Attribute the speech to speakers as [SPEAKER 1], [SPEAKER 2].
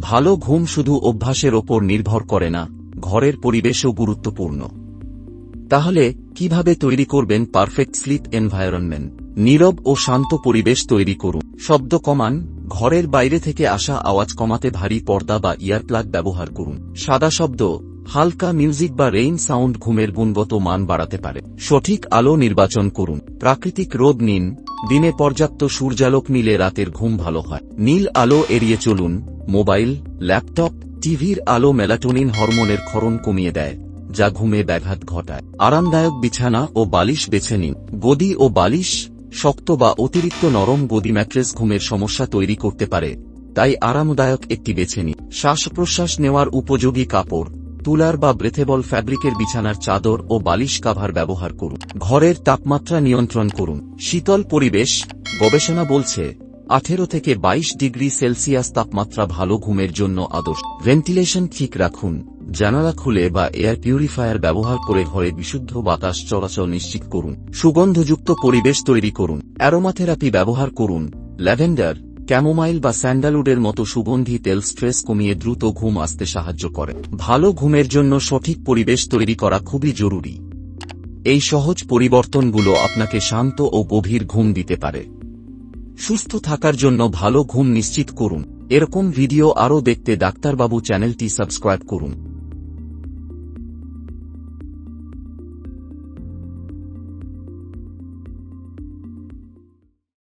[SPEAKER 1] ভালো ঘুম শুধু অভ্যাসের ওপর নির্ভর করে না, ঘরের পরিবেশও গুরুত্বপূর্ণ। তাহলে, কীভাবে তৈরি করবেন পারফেক্ট স্লিপ এনভায়রনমেন্ট নীরব ও শান্ত পরিবেশ তৈরি করুন। শব্দ কমান, ঘরের বাইরে থেকে আসা আওয়াজ কমাতে ভারী পর্দা বা ইয়ারপ্লাগ ব্যবহার করুন। সাদা শব্দ, হালকা মিউজিক বা রেইন সাউন্ড ঘুমের গুণগত মান বাড়াতে পারে। সঠিক আলো নির্বাচন করুন। প্রাকৃতিক রোদ নিন। দিনে পর্যাপ্ত সূর্যালোক নিলে রাতের ঘুম ভালো হয়। নীল আলো এড়িয়ে চলুন। মোবাইল, ল্যাপটপ, টিভির আলো মেলাটোনিন হরমোনের ক্ষরণ কমিয়ে দেয়, যা ঘুমে ব্যাঘাত ঘটায়। আরামদায়ক বিছানা ও বালিশ বেছে নিন। গদি ও বালিশ, শক্ত বা অতিরিক্ত নরম গদি ম্যাট্রেস ঘুমের সমস্যা তৈরি করতে পারে, তাই আরামদায়ক একটি বেছে নিন। শ্বাস প্রশ্বাস নেওয়ার উপযোগী কাপড়, তুলার বা ব্রেথেবল ফ্যাব্রিকের বিছানার চাদর ও বালিশ কাভার ব্যবহার করুন। ঘরের তাপমাত্রা নিয়ন্ত্রণ করুন। শীতল পরিবেশ, গবেষণা বলছে আঠেরো থেকে ২২ ডিগ্রি সেলসিয়াস তাপমাত্রা ভালো ঘুমের জন্য আদর্শ। ভেন্টিলেশন ঠিক রাখুন। জানালা খুলে বা এয়ার পিউরিফায়ার ব্যবহার করে ঘরে বিশুদ্ধ বাতাস চলাচল নিশ্চিত করুন। সুগন্ধযুক্ত পরিবেশ তৈরি করুন। অ্যারোমাথেরাপি ব্যবহার করুন। ল্যাভেন্ডার, ক্যামোমাইল বা স্যান্ডালউডের মতো সুগন্ধি তেল স্ট্রেস কমিয়ে দ্রুত ঘুম আসতে সাহায্য করে। ভালো ঘুমের জন্য সঠিক পরিবেশ তৈরি করা খুবই জরুরি। এই সহজ পরিবর্তনগুলো আপনাকে শান্ত ও গভীর ঘুম দিতে পারে। সুস্থ থাকার জন্য ভালো ঘুম নিশ্চিত করুন। এরকম ভিডিও আরও দেখতে ডাক্তারবাবু চ্যানেলটি সাবস্ক্রাইব করুন।